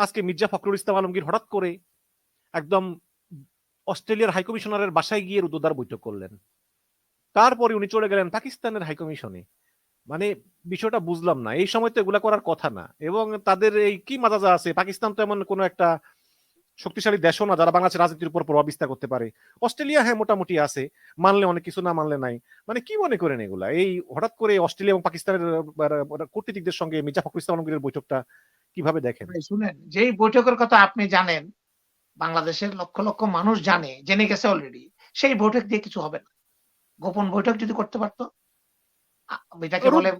আজকে মির্জা ফখরুল ইসলাম আলমগীর হঠাৎ করে একদম অস্ট্রেলিয়ার হাইকমিশনারের বাসায় গিয়ে রুদ্রদার বৈঠক করলেন। তারপরে উনি চলে গেলেন পাকিস্তানের হাইকমিশনে মানে বিষয়টা বুঝলাম না। এই সময় তো এগুলা করার কথা না। এবং তাদের এই কি মাজাজা আছে? পাকিস্তান তো এমন কোনো একটা শক্তিশালী দেশও না যারা বাংলাদেশের রাজনীতির উপর প্রভাব বিস্তার করতে পারে। অস্ট্রেলিয়া হ্যাঁ মোটামুটি আছে। মানলে অনেক কিছু না মানলে নাই। মানে কি মনে করেন এগুলা? এই হঠাৎ করে অস্ট্রেলিয়া এবং পাকিস্তানের কূটনীতিকদের সঙ্গে মির্জা ফখরুল ইসলাম আলমগীরের বৈঠকটা কীভাবে দেখেন? শুনেন যেই বৈঠকের কথা আপনি জানেন বাংলাদেশের লক্ষ লক্ষ মানুষ জানে জেনে গেছে অলরেডি সেই বৈঠক দিয়ে কিছু হবে না। গোপন বৈঠক যদি করতে পারতো এটাকে বলে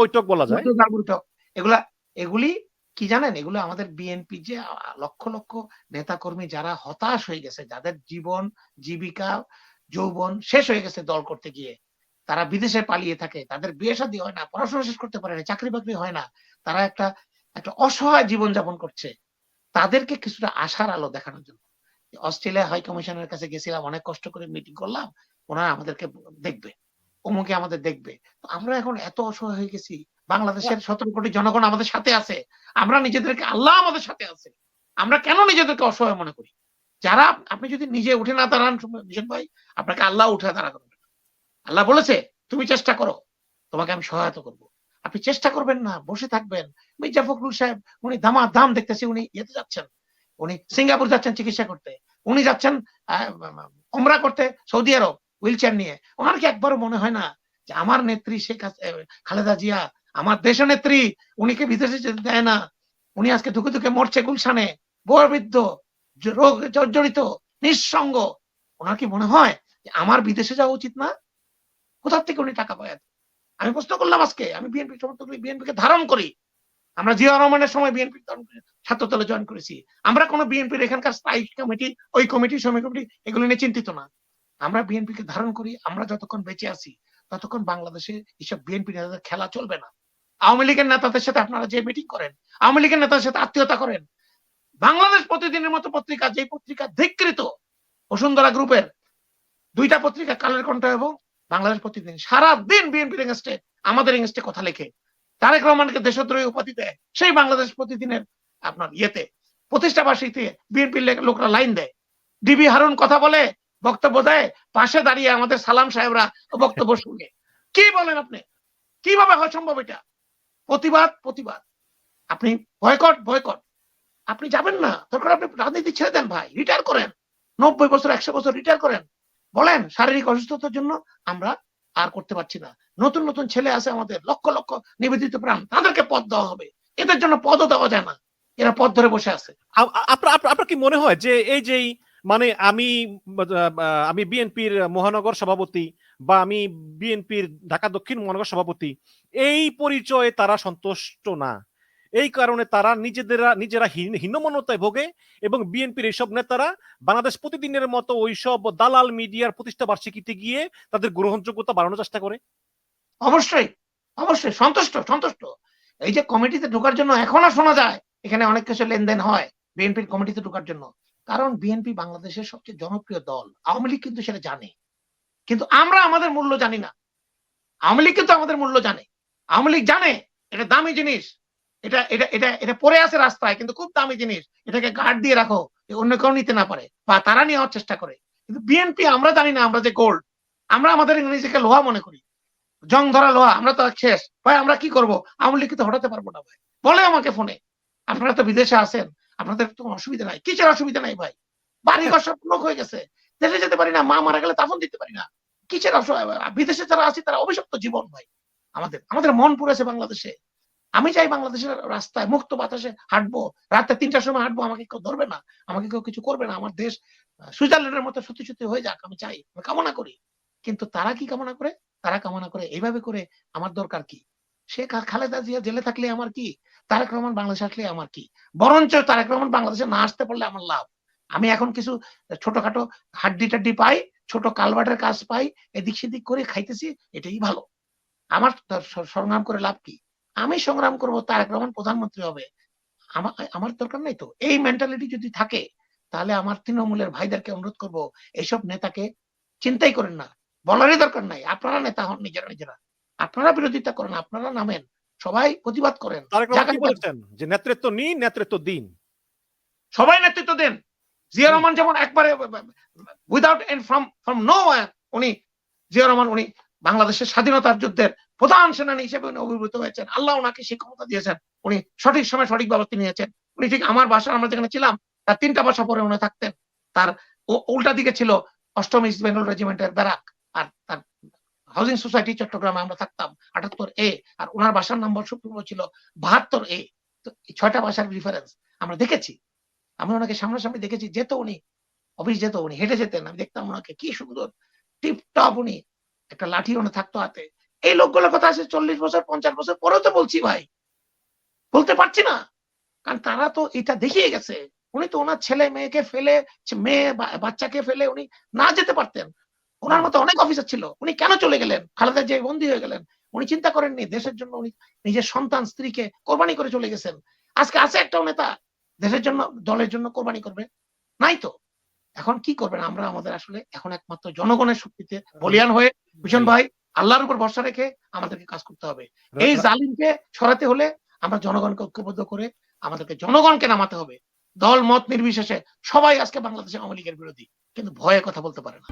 বৈঠক বলা যায়। বৈঠক। এগুলা এগুলি কি জানেন? এগুলো আমাদের বিএনপি যে লক্ষ লক্ষ নেতা কর্মী যারা হতাশ হয়ে গেছে, যাদের জীবন, জীবিকা, যৌবন শেষ হয়ে গেছে দল করতে গিয়ে, তারা বিদেশে পালিয়ে থাকে, তাদের বিয়ে শাদী হয় না, পড়াশোনা শেষ করতে পারে না চাকরি বাকরি হয় না, তারা একটা একটা অসহায় জীবন যাপন করছে, তাদেরকে কিছুটা আশার আলো দেখানোর জন্য। অস্ট্রেলিয়া হাই কমিশনের কাছে গেছিলাম, অনেক কষ্ট করে মিটিং করলাম, ওনারা আমাদেরকে দেখবে, অমুকে আমাদের দেখবে। আমরা এখন এত অসহায় হয়ে গেছি বাংলাদেশের সতেরো কোটি জনগণ আমাদের সাথে আছে। আমরা নিজেদেরকে আল্লাহ আমাদের সাথে আছে। আমরা কেন নিজেদেরকে অসহায় মনে করি? যারা আপনি যদি নিজে উঠে না দাঁড়ান মিশন ভাই, আপনাকে আল্লাহ উঠে দাঁড়াতে হবে। আল্লাহ বলেছে, তুমি চেষ্টা করো, তোমাকে আমি সহায়তা করব। আপনি চেষ্টা করবেন না, বসে থাকবেন। মির্জা ফখরুল সাহেব, উনি দামা দাম দেখতেছি, উনি ইয়েতে যাচ্ছেন। উনি সিঙ্গাপুর যাচ্ছেন চিকিৎসা করতে। উনি যাচ্ছেন ওমরা করতে, সৌদি আরব, হুইল চেয়ার নিয়ে। ওনার কি একবারও মনে হয় না যে আমার নেত্রী শেখ খালেদা জিয়া আমার দেশের নেত্রী উনিকে বিদেশে যেতে দেয় না? উনি আজকে ধুকে ধুকে মরছে গুলশানে, বয়বৃদ্ধ রোগ জর্জরিত, নিঃসঙ্গ। ওনার কি মনে হয় আমার বিদেশে যাওয়া উচিত না? কোথা থেকে উনি টাকা পায় আমি প্রশ্ন করলাম আজকে, আমি বিএনপি সমর্থক বিএনপি কে ধারণ করি। আমরা জিয়া রহমানের সময় বিএনপি ছাত্রদলে জয়েন করেছি। আমরা কোনো বিএনপির এখানকার স্থায়ী কমিটি, ওই কমিটি সময় কমিটি, এগুলো নিয়ে চিন্তিত না। আমরা বিএনপি কে ধারণ করি, আমরা যতক্ষণ বেঁচে আছি, ততক্ষণ বাংলাদেশে এসব বিএনপি নেতাদের খেলা চলবে না। আওয়ামী লীগের নেতাদের সাথে আপনারা যে মিটিং করেন, আওয়ামী লীগের নেতাদের সাথে আত্মীয়তা করেন, বাংলাদেশ প্রতিদিনের মতো পত্রিকা যে পত্রিকা ধিকৃত বসুন্ধরা গ্রুপের, দুইটা পত্রিকা কালের কণ্ঠ এবং বাংলাদেশ প্রতিদিন সারা দিন বিএনপির এগেনস্টে, আমাদের এগেনস্টে কথা লেখে। তারেক রহমানকে দেশদ্রোহী উপাধি দেয়, সেই বাংলাদেশ প্রতিদিনের আপনার ইয়েতে প্রতিষ্ঠা বার্ষিকীতে বিএনপির লোকরা লাইন দেয়। ডিবি হারুন কথা বলে, বক্তব্য দেয়, পাশে দাঁড়িয়ে আমাদের সালাম সাহেবরা বক্তব্য শুনে। কি বলেন আপনি? কীভাবে হয় সম্ভব এটা? প্রতিবাদ প্রতিবাদ। আপনি বয়কট বয়কট আপনি যাবেন না। দরকার আপনি রাজনীতি ছেড়ে দেন ভাই। রিটায়ার করেন। নব্বই বছর, একশো বছর রিটায়ার করেন। বলেন, শারীরিক অসুস্থতার জন্য আমরা আর করতে পারছি না। নতুন নতুন ছেলে আছে আমাদের। লক্ষ লক্ষ নিবেদিত প্রাণ। তাদেরকে পদ দেওয়া হবে। এদের জন্য পদও দেওয়া যায় না। এরা পদ ধরে বসে আছে। আপনার কি মনে হয় যে এই যেই মানে আমি আমি বিএনপির মহানগর সভাপতি বা আমি বিএনপির ঢাকা দক্ষিণ মহানগর সভাপতি, এই পরিচয়ে তারা সন্তুষ্ট না। এই কারণে তারা নিজেদেরা, নিজেরা হীনমন্যতায় ভোগে এবং বিএনপির এইসব নেতারা বাংলাদেশ প্রতিদিনের মতো ওইসব দালাল মিডিয়ার প্রতিষ্ঠা বার্ষিকীতে গিয়ে তাদের গ্রহণযোগ্যতা বাড়ানোর চেষ্টা করে। অবশ্যই অবশ্যই, সন্তুষ্ট সন্তুষ্ট। এই যে কমিটিতে ঢোকার জন্য এখনও শোনা যায়, এখানে অনেক কিছু লেনদেন হয় বিএনপির কমিটিতে ঢোকার জন্য। কারণ বিএনপি বাংলাদেশের সবচেয়ে জনপ্রিয় দল। আওয়ামী লীগ কিন্তু সেটা জানে। কিন্তু আমরা আমাদের মূল্য জানি না। আওয়ামী লীগ কিন্তু আমাদের মূল্য জানে। আওয়ামী লীগ জানে এটা দামি জিনিস। এটা এটা এটা এটা পড়ে আছে রাস্তায়, কিন্তু খুব দামি জিনিস। এটাকে গার্ড দিয়ে রাখো অন্য কেউ নিতে না পারে বা তারা নেওয়ার চেষ্টা করে। কিন্তু বিএনপি আমরা জানি না, আমরা যে গোল্ড আমরা আমাদের নিজেকে লোহা মনে করি। জং ধরা লোহা, আমরা তো শেষ। ভাই, আমরা কি করব? আওয়ামী লীগ তো হটাতে পারব না, ভাই। বলে আমাকে ফোনে। আপনারা তো বিদেশে আছেন। আপনাদের তো অসুবিধা নাই। কিসের অসুবিধা নাই ভাই? বাড়ি ঘর সব লোক হয়ে গেছে। দেশে যেতে পারি না, মা মারা গেলে তাফন দিতে পারি না। কিসের বিদেশে যারা আছে তারা অভিশপ্ত জীবন ভাই। আমাদের আমাদের মন পুড়েছে বাংলাদেশে। আমি চাই বাংলাদেশের রাস্তায় মুক্ত বাতাসে হাঁটবো। রাতে তিনটার সময় হাঁটবো, আমাকে কেউ ধরবে না। আমাকে কেউ কিছু করবে না। আমার দেশ সুইজারল্যান্ডের মতো সত্যি সত্যি হয়ে যাক, আমি চাই। আমি কামনা করি। কিন্তু তারা কি কামনা করে? তারা কামনা করে। এইভাবে করে আমার দরকার কি? সে খালেদা জিয়া জেলে থাকলে আমার কি? তারেক রহমান বাংলাদেশে আসলে আমার কি? বরঞ্চ তারেক রহমান বাংলাদেশে না আসতে পারলে আমার লাভ। আমি এখন কিছু ছোটখাটো হাড্ডি টাড্ডি পাই, ছোট কালভার্টের কাজ পাই, এদিক সেদিক করে খাইতেছি, এটাই ভালো। আমার সংগ্রাম করে লাভ কি? আমি সংগ্রাম করব, তারেক রহমান প্রধানমন্ত্রী হবে। আমার আমার দরকার নাই তো। এই মেন্টালিটি যদি থাকে, তাহলে আমার তৃণমূলের ভাইদেরকে অনুরোধ করব এইসব নেতাকে চিন্তাই করেন না। বলারই দরকার নাই। আপনারা নেতা হন, নিজেরা নিজেরা। আপনারা বিরোধিতা করেন আপনারা নামেন সবাই প্রতিবাদ করেন। যে নেতৃত্ব নিন নেতৃত্ব দিন। সবাই নেতৃত্ব দেন। জিয়া রহমান যেমন একবারে without and from from no উনি জিয়া রহমান উনি বাংলাদেশের স্বাধীনতার যুদ্ধের প্রধান সেনানী হিসেবে উনি অভিভূত হয়েছেন। আল্লাহ ওনাকে সেই ক্ষমতা দিয়েছেন। উনি সঠিক সময় সঠিক ব্যবস্থা নিয়েছেন। উনি ঠিক আমার বাসা আমরা যেখানে ছিলাম তার তিনটা বাসা পরে উনি থাকতেন। তার উল্টা দিকে ছিল অষ্টম ইস্ট বেঙ্গল রেজিমেন্টের ব্যারাক আর তার হাউজিং সোসাইটি চট্টগ্রামে আমরা থাকতাম, আটাত্তর এ আর ওনার বাসার নম্বর সুপ্রিম ছিল বাহাত্তর এ তো ছয়টা বাসার রিফারেন্স আমরা দেখেছি। আমি ওনাকে সামনাসামনি দেখেছি, যেত উনি অফিস যেত উনি, হেঁটে যেতেন, আমি দেখতাম ওনাকে, কি সুন্দর টিপ টপ উনি, একটা লাঠি ওনে থাকতো হাতে। এই লোকগুলোর কথা আছে চল্লিশ বছর, পঞ্চাশ বছর পরেও তো বলছি ভাই। বলতে পারছি না, কারণ তারা তো এটা দেখিয়ে গেছে। উনি তো ওনার ছেলে মেয়েকে ফেলে মেয়ে বাচ্চাকে ফেলে উনি না যেতে পারতেন। ওনার মতো অনেক অফিসার ছিল। উনি কেন চলে গেলেন? খালেদা যে বন্দী হয়ে গেলেন। উনি চিন্তা করেননি দেশের জন্য উনি নিজের সন্তান স্ত্রীকে কোরবানি করে চলে গেছেন। আজকে আছে একটা নেতা দেশের জন্য দলের জন্য কোরবানি করবে। নাই তো। এখন কি করবেন? আমরা আমাদের আসলে এখন একমাত্র জনগণের শক্তিতে বলিয়ান হয়ে ভীষণ ভাই আল্লাহর উপর ভরসা রেখে আমাদেরকে কাজ করতে হবে। এই জালিমকে সরাতে হলে আমরা জনগণকে ঐক্যবদ্ধ করে আমাদেরকে জনগণকে নামাতে হবে। দল মত নির্বিশেষে সবাই আজকে বাংলাদেশে আওয়ামী লীগের বিরোধী। কিন্তু ভয়ে কথা বলতে পারে না।